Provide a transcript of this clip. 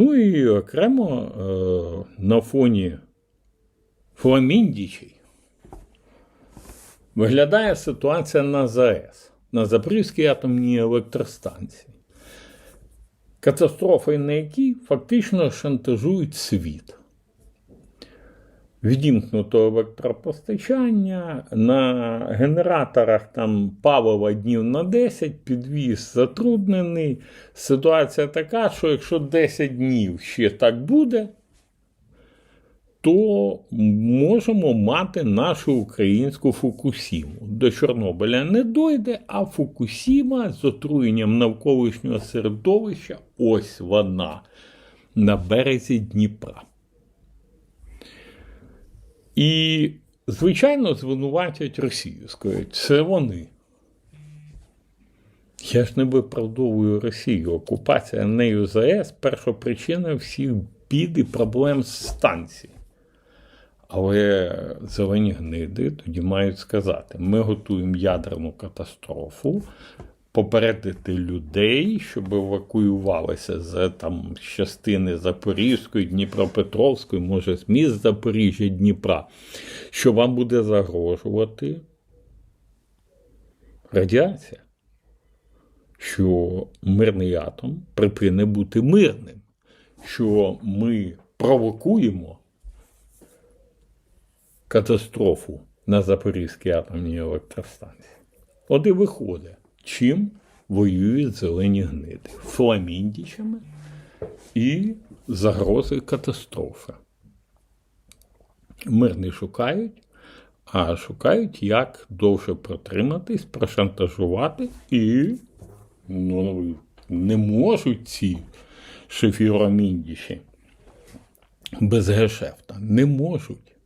Ну і окремо е, на фоні Фламіндічей виглядає ситуація на ЗАЕС, на Запорізькій атомній електростанції. Катастрофи, на якій фактично шантажують світ. Відімкнуто електропостачання, на генераторах там палива днів на 10, підвіз затруднений. Ситуація така, що якщо 10 днів ще так буде, то можемо мати нашу українську Фукусіму. До Чорнобиля не дойде, а Фукусіма з отруєнням навколишнього середовища ось вона на березі Дніпра. І, звичайно, звинуватять Росію. Скажуть, це вони. Я ж не виправдовую Росію. Окупація нею ЗАЕС перша причина всіх бід і проблем з станції. Але зелені гниди тоді мають сказати: ми готуємо ядерну катастрофу, попередити людей, щоб евакуювалися з там частини Запорізької, Дніпропетровської, може, з міст Запоріжжя, Дніпра, що вам буде загрожувати радіація, що мирний атом припине бути мирним, що ми провокуємо катастрофу на Запорізькій атомній електростанції. От і виходить, чим воюють зелені гниди фламіндічами і загрози катастрофи. Мир не шукають, а шукають, як довше протриматись, прошантажувати і ну, не можуть ці шефіроміндіші без гешефта. Не можуть.